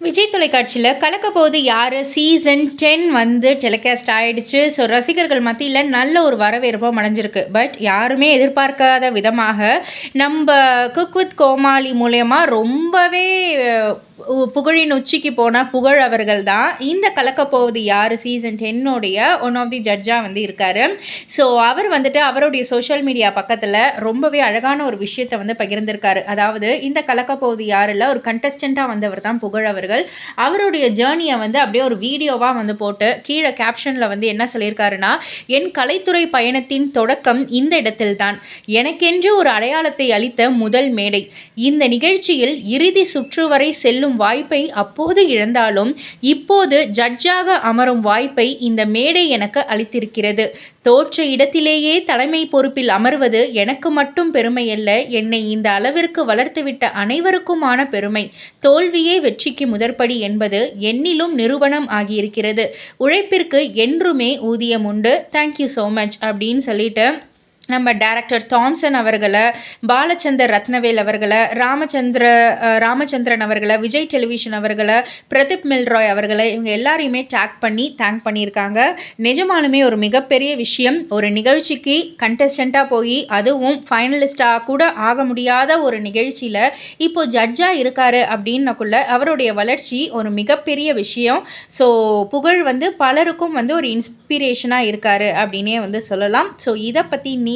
விஜய் தொலைக்காட்சியில் கலக்கப்போது யார்? சீசன் டென் வந்து டெலிகாஸ்ட் ஆகிடுச்சு ஸோ ரசிகர்கள் மத்தியில் நல்ல ஒரு வரவேற்பும் அடைஞ்சிருக்கு. பட் யாருமே எதிர்பார்க்காத விதமாக நம்ம குக் வித் கோமாளி மூலயமா ரொம்பவே புகழின் உச்சிக்கு போன புகழ் அவர்கள் தான் இந்த கலக்கப்போவது யார்? சீசன் டென்னுடைய ஒன் ஆஃப் தி ஜட்ஜாக வந்து இருக்கார். ஸோ அவர் வந்துட்டு அவருடைய சோஷியல் மீடியா பக்கத்தில் ரொம்பவே அழகான ஒரு விஷயத்தை வந்து பகிர்ந்திருக்காரு. அதாவது இந்த கலக்கப்போவது யாரில் ஒரு கண்டஸ்டண்ட்டாக வந்தவர் தான் புகழ் அவர்கள். அவருடைய ஜேர்னியை வந்து அப்படியே ஒரு வீடியோவாக வந்து போட்டு கீழே கேப்ஷனில் வந்து என்ன சொல்லியிருக்காருன்னா என் கலைத்துறை பயணத்தின் தொடக்கம் இந்த இடத்தில்தான். எனக்கென்று ஒரு அடையாளத்தை அளித்த முதல் மேடை. இந்த நிகழ்ச்சியில் இறுதி சுற்று வரை செல்லும் வாய்ப்பை அப்போது இழந்தாலும் இப்போது ஜட்ஜாக அமரும் வாய்ப்பை இந்த மேடை எனக்கு அளித்திருக்கிறது. தோற்ற இடத்திலேயே தலைமை பொறுப்பில் அமர்வது எனக்கு மட்டும் பெருமையல்ல என்னை இந்த அளவிற்கு வளர்த்துவிட்ட அனைவருக்குமான பெருமை. தோல்வியே வெற்றிக்கு முதற்படி என்பது என்னிலும் நிரூபணம் ஆகியிருக்கிறது. உழைப்பிற்கு என்றுமே ஊதியம் உண்டு. தேங்க்யூ ஸோ மச் அப்படின்னு சொல்லிட்டு நம்ம டேரக்டர் தாம்சன் அவர்களை பாலச்சந்தர் ரத்னவேல் அவர்களை ராமச்சந்திர ராமச்சந்திரன் அவர்களை விஜய் டெலிவிஷன் அவர்களை பிரதீப் மில்ராய் அவர்களை இவங்க எல்லாரையுமே டேக் பண்ணி தேங்க் பண்ணியிருக்காங்க. நிஜமாலுமே ஒரு மிகப்பெரிய விஷயம். ஒரு நிகழ்ச்சிக்கு கண்டஸ்டண்ட்டாக போய் அதுவும் ஃபைனலிஸ்டாக கூட ஆக முடியாத ஒரு நிகழ்ச்சியில் இப்போ ஜட்ஜாக இருக்காரு அப்படின்னக்குள்ள அவருடைய வளர்ச்சி ஒரு மிகப்பெரிய விஷயம். ஸோ புகழ் வந்து பலருக்கும் வந்து ஒரு இன்ஸ்பிரேஷனாக இருக்காரு அப்படின்னே வந்து சொல்லலாம். ஸோ இதை பற்றி நீ